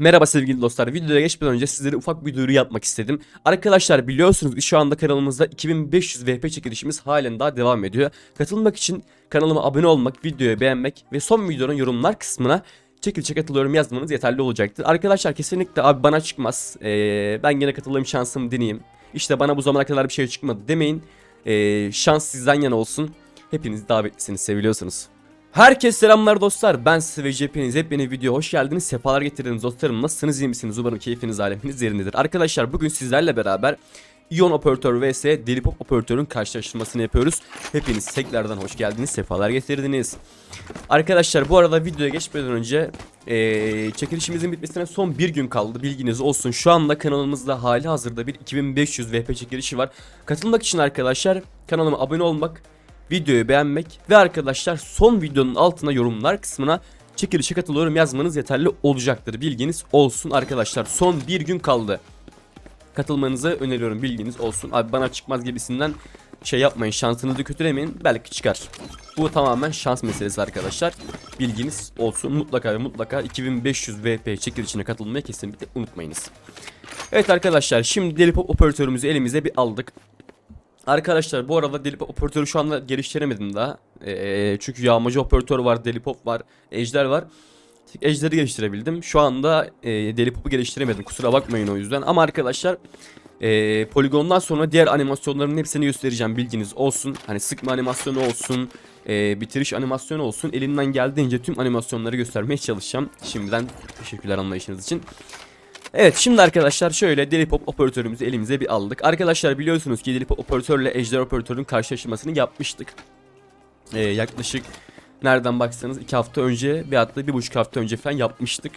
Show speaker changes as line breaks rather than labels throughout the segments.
Merhaba sevgili dostlar. Videoya geçmeden önce sizlere ufak bir duyuru yapmak istedim. Arkadaşlar biliyorsunuz ki şu anda kanalımızda 2500 VP çekilişimiz halen daha devam ediyor. Katılmak için kanalıma abone olmak, videoyu beğenmek ve son videonun yorumlar kısmına çekilişe katılıyorum yazmanız yeterli olacaktır. Arkadaşlar kesinlikle abi bana çıkmaz. Ee, ben gene katılayım şansımı deneyeyim. İşte bana bu zamana kadar bir şey çıkmadı demeyin. Ee, şans sizden yana olsun. Hepiniz davetlisiniz, seviliyorsunuz. Herkese selamlar dostlar. Ben ve hepiniz hepiniz video hoş geldiniz. Sefalar getirdiniz dostlarım. Nasılsınız iyi misiniz? Umarım keyfiniz aleminiz yerindedir. Arkadaşlar bugün sizlerle beraber Ion Operatör vs Delipop Operatör'ün karşılaştırmasını yapıyoruz. Hepiniz tekrardan hoş geldiniz. Sefalar getirdiniz. Arkadaşlar bu arada videoya geçmeden önce eee, çekilişimizin bitmesine son bir gün kaldı. Bilginiz olsun. Şu anda kanalımızda hali hazırda bir 2500 VP çekilişi var. Katılmak için arkadaşlar kanalıma abone olmak, videoyu beğenmek ve arkadaşlar son videonun altına yorumlar kısmına çekilişe katılıyorum yazmanız yeterli olacaktır. Bilginiz olsun arkadaşlar. Son bir gün kaldı. Katılmanızı öneriyorum bilginiz olsun. Abi bana çıkmaz gibisinden şey yapmayın şansınızı kötülemeyin belki çıkar. Bu tamamen şans meselesi arkadaşlar. Bilginiz olsun mutlaka ve mutlaka 2500 VP çekilişine katılmayı kesinlikle unutmayınız. Evet arkadaşlar şimdi Delipop operatörümüzü elimize bir aldık. Arkadaşlar bu arada Delipop operatörü şu anda geliştiremedim daha. Ee, çünkü yağmacı operatör var, Delipop var, Ejder var. Ejder'i geliştirebildim. Şu anda e, Delipop'u geliştiremedim. Kusura bakmayın o yüzden. Ama arkadaşlar e, poligondan sonra diğer animasyonların hepsini göstereceğim. Bilginiz olsun. Hani sıkma animasyonu olsun, e, bitiriş animasyonu olsun. Elimden geldiğince tüm animasyonları göstermeye çalışacağım. Şimdiden teşekkürler anlayışınız için. Evet şimdi arkadaşlar şöyle Delipop operatörümüzü elimize bir aldık. Arkadaşlar biliyorsunuz ki Delipop operatörle Ejder operatörün karşılaştırmasını yapmıştık. Ee, yaklaşık nereden baksanız 2 hafta önce bir hatta bir buçuk hafta önce falan yapmıştık.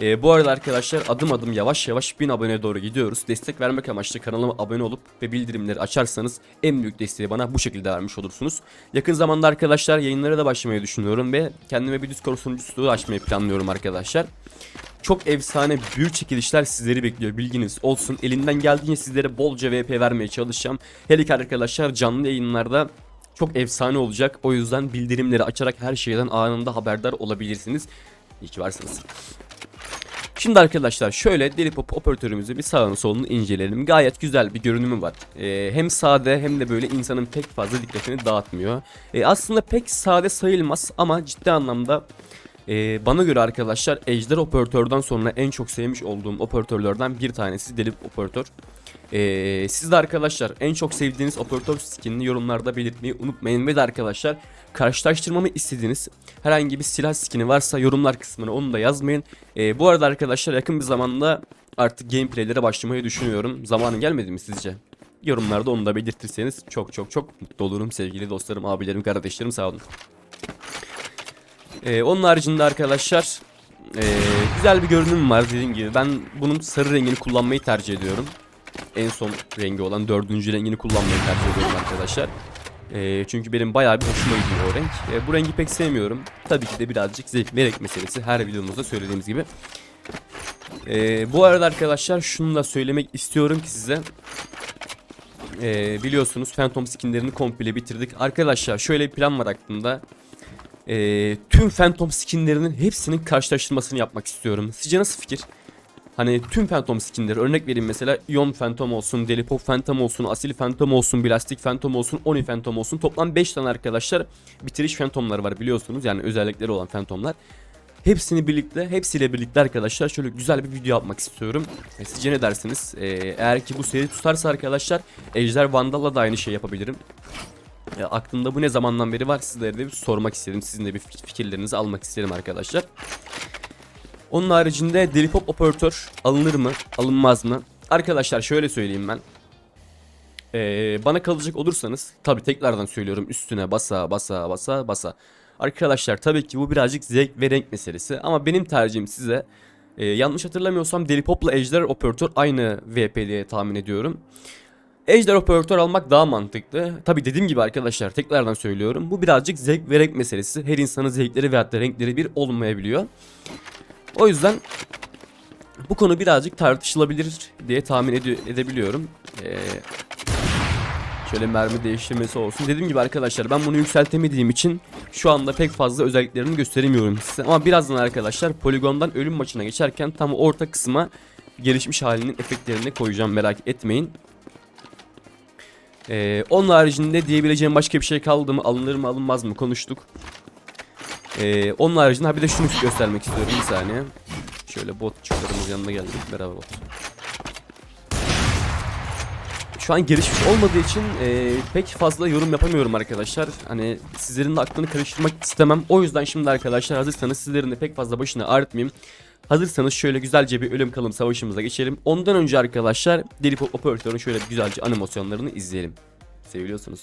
Ee, bu arada arkadaşlar adım adım yavaş yavaş 1000 aboneye doğru gidiyoruz. Destek vermek amaçlı kanalıma abone olup ve bildirimleri açarsanız en büyük desteği bana bu şekilde vermiş olursunuz. Yakın zamanda arkadaşlar yayınlara da başlamayı düşünüyorum ve kendime bir Discord sunucusu açmayı planlıyorum arkadaşlar. Çok efsane büyük çekilişler sizleri bekliyor bilginiz olsun. Elimden geldiğince sizlere bolca VP vermeye çalışacağım. Hele ki arkadaşlar canlı yayınlarda çok efsane olacak. O yüzden bildirimleri açarak her şeyden anında haberdar olabilirsiniz. İyi ki varsınız. Şimdi arkadaşlar şöyle Delipop operatörümüzü bir sağını solunu inceleyelim. Gayet güzel bir görünümü var. Ee, hem sade hem de böyle insanın pek fazla dikkatini dağıtmıyor. Ee, aslında pek sade sayılmaz ama ciddi anlamda ee, bana göre arkadaşlar Ejder operatörden sonra en çok sevmiş olduğum operatörlerden bir tanesi Delip operatör. Ee, siz de arkadaşlar en çok sevdiğiniz operatör skinini yorumlarda belirtmeyi unutmayın ve de arkadaşlar karşılaştırmamı istediğiniz herhangi bir silah skini varsa yorumlar kısmına onu da yazmayın. Ee, bu arada arkadaşlar yakın bir zamanda artık gameplaylere başlamayı düşünüyorum. Zamanı gelmedi mi sizce? Yorumlarda onu da belirtirseniz çok çok çok mutlu olurum sevgili dostlarım, abilerim, kardeşlerim sağ olun. Ee, onun haricinde arkadaşlar ee, güzel bir görünüm var dediğim gibi. Ben bunun sarı rengini kullanmayı tercih ediyorum. En son rengi olan dördüncü rengini kullanmayı tercih ediyorum arkadaşlar. Ee, çünkü benim bayağı bir hoşuma gidiyor o renk. Ee, bu rengi pek sevmiyorum. Tabii ki de birazcık zevk ve renk meselesi. Her videomuzda söylediğimiz gibi. Ee, bu arada arkadaşlar şunu da söylemek istiyorum ki size. Ee, biliyorsunuz Phantom skinlerini komple bitirdik. Arkadaşlar şöyle bir plan var aklımda. Ee, tüm Phantom skinlerinin hepsinin karşılaştırmasını yapmak istiyorum. Sizce nasıl fikir? Hani tüm Phantom skinleri örnek vereyim mesela Ion Phantom olsun, Delipop Phantom olsun, Asil Phantom olsun, Plastik Phantom olsun, Oni Phantom olsun. Toplam 5 tane arkadaşlar bitiriş Phantom'lar var biliyorsunuz. Yani özellikleri olan Phantom'lar. Hepsini birlikte, hepsiyle birlikte arkadaşlar şöyle güzel bir video yapmak istiyorum. E, sizce ne dersiniz? E, eğer ki bu seri tutarsa arkadaşlar Ejder Vandal'la da aynı şey yapabilirim. E, aklımda bu ne zamandan beri var sizlere de bir sormak istedim. Sizin de bir fik- fikirlerinizi almak isterim arkadaşlar. Onun haricinde Delipop operatör alınır mı? Alınmaz mı? Arkadaşlar şöyle söyleyeyim ben. Ee, bana kalacak olursanız tabi tekrardan söylüyorum üstüne basa basa basa basa. Arkadaşlar tabii ki bu birazcık zevk ve renk meselesi ama benim tercihim size e, yanlış hatırlamıyorsam Delipop'la Ejder operatör aynı VP diye tahmin ediyorum. Ejder operatör almak daha mantıklı. Tabi dediğim gibi arkadaşlar tekrardan söylüyorum. Bu birazcık zevk ve renk meselesi. Her insanın zevkleri veyahut da renkleri bir olmayabiliyor. O yüzden bu konu birazcık tartışılabilir diye tahmin ede- edebiliyorum. Ee, Şöyle mermi değiştirmesi olsun. Dediğim gibi arkadaşlar ben bunu yükseltemediğim için şu anda pek fazla özelliklerini gösteremiyorum size. Ama birazdan arkadaşlar poligondan ölüm maçına geçerken tam orta kısma gelişmiş halinin efektlerini koyacağım merak etmeyin. Ee, onun haricinde diyebileceğim başka bir şey kaldı mı alınır mı alınmaz mı konuştuk. Ee, onun haricinde ha bir de şunu göstermek istiyorum bir saniye. Şöyle botçuklarımız yanına geldik. Merhaba bot. Şu an gelişmiş olmadığı için e, pek fazla yorum yapamıyorum arkadaşlar. Hani sizlerin de aklını karıştırmak istemem. O yüzden şimdi arkadaşlar hazırsanız sizlerin de pek fazla başını ağrıtmayayım. Hazırsanız şöyle güzelce bir ölüm kalım savaşımıza geçelim. Ondan önce arkadaşlar Deli Pop operatörün şöyle güzelce animasyonlarını izleyelim. Seviyorsunuz.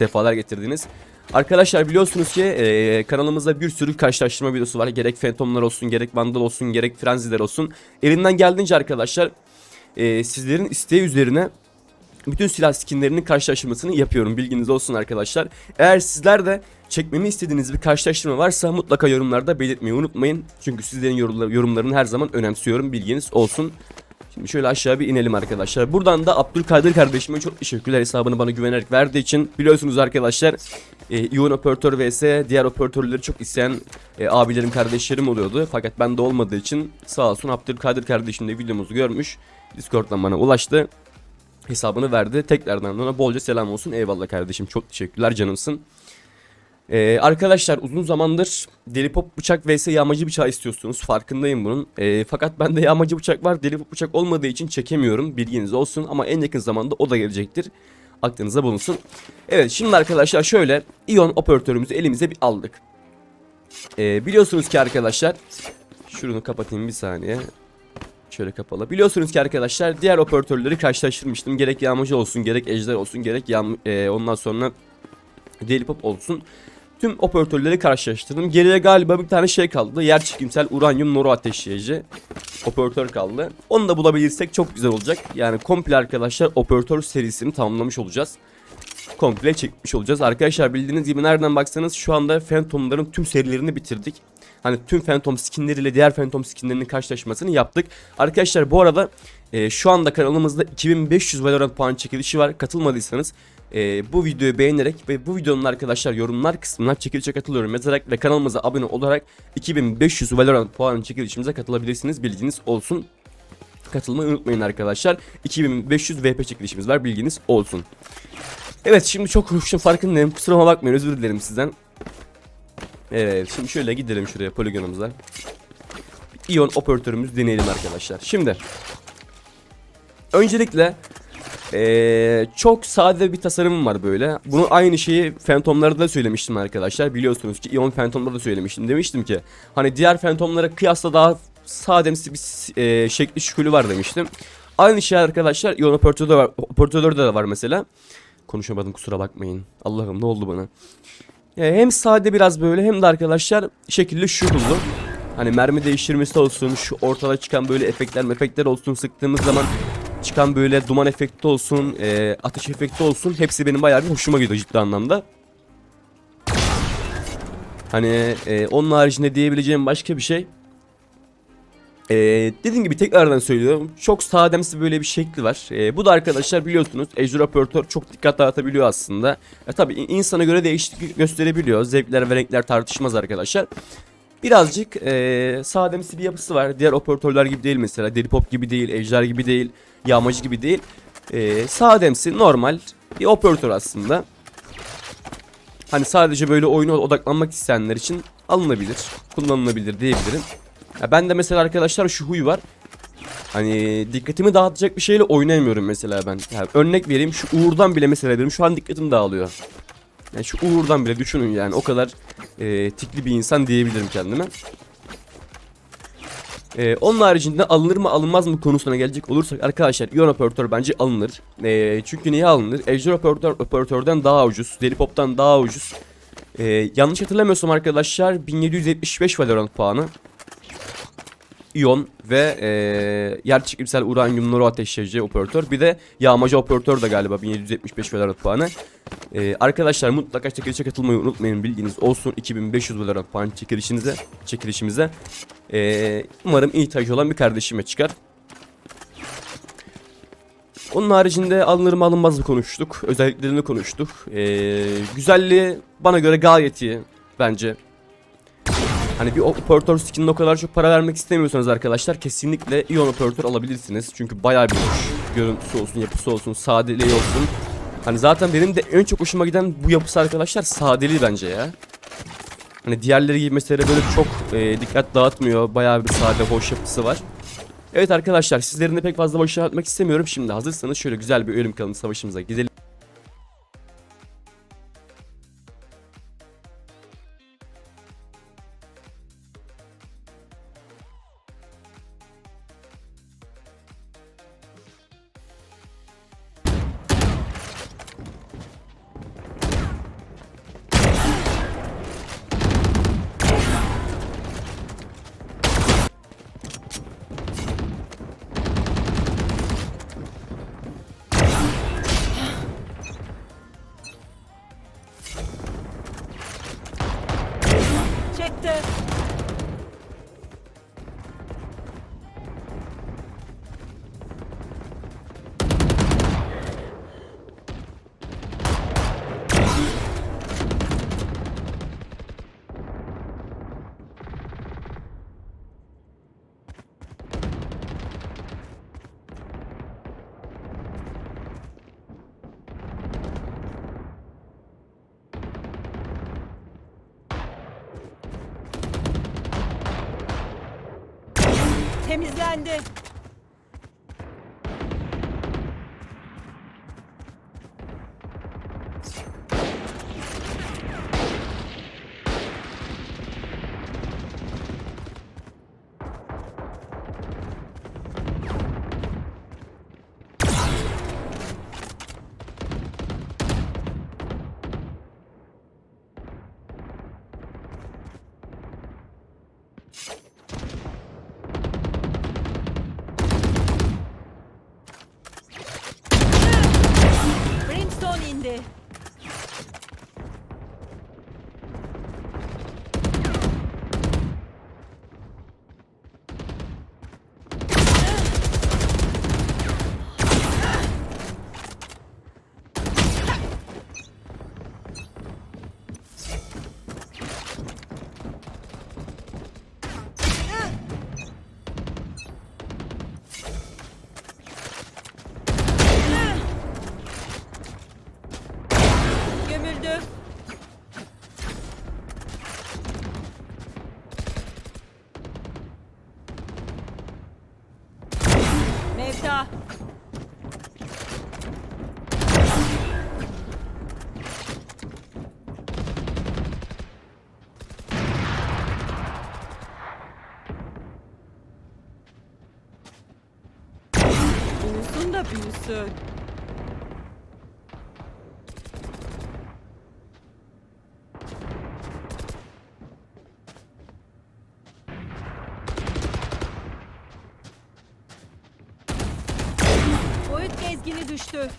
Defalar getirdiniz. Arkadaşlar biliyorsunuz ki e, kanalımızda bir sürü karşılaştırma videosu var. Gerek Phantom'lar olsun, gerek Vandal olsun, gerek Frenzy'ler olsun. Elinden geldiğince arkadaşlar e, sizlerin isteği üzerine bütün silah skinlerinin karşılaştırmasını yapıyorum. Bilginiz olsun arkadaşlar. Eğer sizler de çekmemi istediğiniz bir karşılaştırma varsa mutlaka yorumlarda belirtmeyi unutmayın. Çünkü sizlerin yorumlar- yorumlarını her zaman önemsiyorum. Bilginiz olsun. Şimdi şöyle aşağı bir inelim arkadaşlar. Buradan da Abdülkadir kardeşime çok teşekkürler hesabını bana güvenerek verdiği için. Biliyorsunuz arkadaşlar e, Ion operatör vs diğer operatörleri çok isteyen e, abilerim kardeşlerim oluyordu. Fakat bende olmadığı için sağ olsun Abdülkadir kardeşim de videomuzu görmüş. Discord'dan bana ulaştı. Hesabını verdi. Tekrardan ona bolca selam olsun. Eyvallah kardeşim. Çok teşekkürler canımsın. Ee, arkadaşlar uzun zamandır deli pop bıçak vs yağmacı bıçağı istiyorsunuz. Farkındayım bunun. Ee, fakat bende yağmacı bıçak var. Deli pop bıçak olmadığı için çekemiyorum. Bilginiz olsun. Ama en yakın zamanda o da gelecektir. Aklınıza bulunsun. Evet şimdi arkadaşlar şöyle iyon operatörümüzü elimize bir aldık. Ee, biliyorsunuz ki arkadaşlar şunu kapatayım bir saniye. Şöyle kapalı. Biliyorsunuz ki arkadaşlar diğer operatörleri karşılaştırmıştım. Gerek yağmacı olsun, gerek ejder olsun, gerek yağm e, ondan sonra deli pop olsun. Tüm operatörleri karşılaştırdım. Geriye galiba bir tane şey kaldı. Yer çekimsel uranyum noru ateşleyici operatör kaldı. Onu da bulabilirsek çok güzel olacak. Yani komple arkadaşlar operatör serisini tamamlamış olacağız. Komple çekmiş olacağız. Arkadaşlar bildiğiniz gibi nereden baksanız şu anda Phantom'ların tüm serilerini bitirdik. Hani tüm Phantom skinleriyle diğer Phantom skinlerinin karşılaşmasını yaptık. Arkadaşlar bu arada e, şu anda kanalımızda 2500 Valorant puan çekilişi var. Katılmadıysanız e, bu videoyu beğenerek ve bu videonun arkadaşlar yorumlar kısmına çekilişe katılıyorum yazarak ve kanalımıza abone olarak 2500 Valorant puan çekilişimize katılabilirsiniz. Bilginiz olsun. Katılmayı unutmayın arkadaşlar. 2500 VP çekilişimiz var bilginiz olsun. Evet şimdi çok konuştum farkındayım. Kusuruma bakmayın özür dilerim sizden. Evet şimdi şöyle gidelim şuraya poligonumuza. İyon operatörümüzü deneyelim arkadaşlar. Şimdi öncelikle ee, çok sade bir tasarımım var böyle. Bunu aynı şeyi Phantom'larda da söylemiştim arkadaşlar. Biliyorsunuz ki Ion Phantom'da da söylemiştim. Demiştim ki hani diğer Phantom'lara kıyasla daha sademsi bir e, şekli şükülü var demiştim. Aynı şey arkadaşlar Ion operatörde var, de var mesela. Konuşamadım kusura bakmayın. Allah'ım ne oldu bana? E, hem sade biraz böyle hem de arkadaşlar şekilli şukullu. Hani mermi değiştirmesi olsun, şu ortada çıkan böyle efektler efektler olsun sıktığımız zaman çıkan böyle duman efekti olsun, e, ateş efekti olsun hepsi benim bayağı bir hoşuma gidiyor ciddi anlamda. Hani e, onun haricinde diyebileceğim başka bir şey. E, dediğim gibi tekrardan söylüyorum. Çok sademsi böyle bir şekli var. E, bu da arkadaşlar biliyorsunuz Ejder Operatör çok dikkat dağıtabiliyor aslında. E, tabi insana göre değişiklik gösterebiliyor. Zevkler ve renkler tartışmaz arkadaşlar. Birazcık e, sademsi bir yapısı var. Diğer operatörler gibi değil mesela. Deli Pop gibi değil, Ejder gibi değil, Yağmacı gibi değil. Ee, sademsi normal bir operatör aslında. Hani sadece böyle oyuna odaklanmak isteyenler için alınabilir, kullanılabilir diyebilirim. Ya ben de mesela arkadaşlar şu huy var. Hani dikkatimi dağıtacak bir şeyle oynayamıyorum mesela ben. Yani örnek vereyim şu Uğur'dan bile mesela benim şu an dikkatim dağılıyor. Yani şu Uğur'dan bile düşünün yani o kadar e, tikli bir insan diyebilirim kendime. E, onun haricinde alınır mı alınmaz mı konusuna gelecek olursak arkadaşlar Ion operatör bence alınır. E, çünkü niye alınır? Ejder operatör, operatörden daha ucuz. Delipop'tan daha ucuz. E, yanlış hatırlamıyorsam arkadaşlar 1775 Valorant puanı. İyon ve e, yer çekimsel uranyumları ateşleyici operatör. Bir de yağmacı operatör de galiba 1775 Valorant puanı. E, arkadaşlar mutlaka çekilişe katılmayı unutmayın. Bilginiz olsun 2500 Valorant puan çekilişinize, çekilişimize. E, umarım ihtiyacı olan bir kardeşime çıkar. Onun haricinde alınır mı alınmaz mı konuştuk. Özelliklerini konuştuk. E, güzelliği bana göre gayet iyi bence. Hani bir operatör skinine o kadar çok para vermek istemiyorsanız arkadaşlar kesinlikle Ion operatör alabilirsiniz. Çünkü bayağı bir hoş. Görüntüsü olsun, yapısı olsun, sadeliği olsun. Hani zaten benim de en çok hoşuma giden bu yapısı arkadaşlar sadeliği bence ya. Hani diğerleri gibi mesela böyle çok e, dikkat dağıtmıyor. Bayağı bir sade, hoş yapısı var. Evet arkadaşlar sizlerin de pek fazla boşuna atmak istemiyorum. Şimdi hazırsanız şöyle güzel bir ölüm kalın savaşımıza gidelim.
Temizlendi. Brimstone Büyüsün. Boyut gezgini düştü.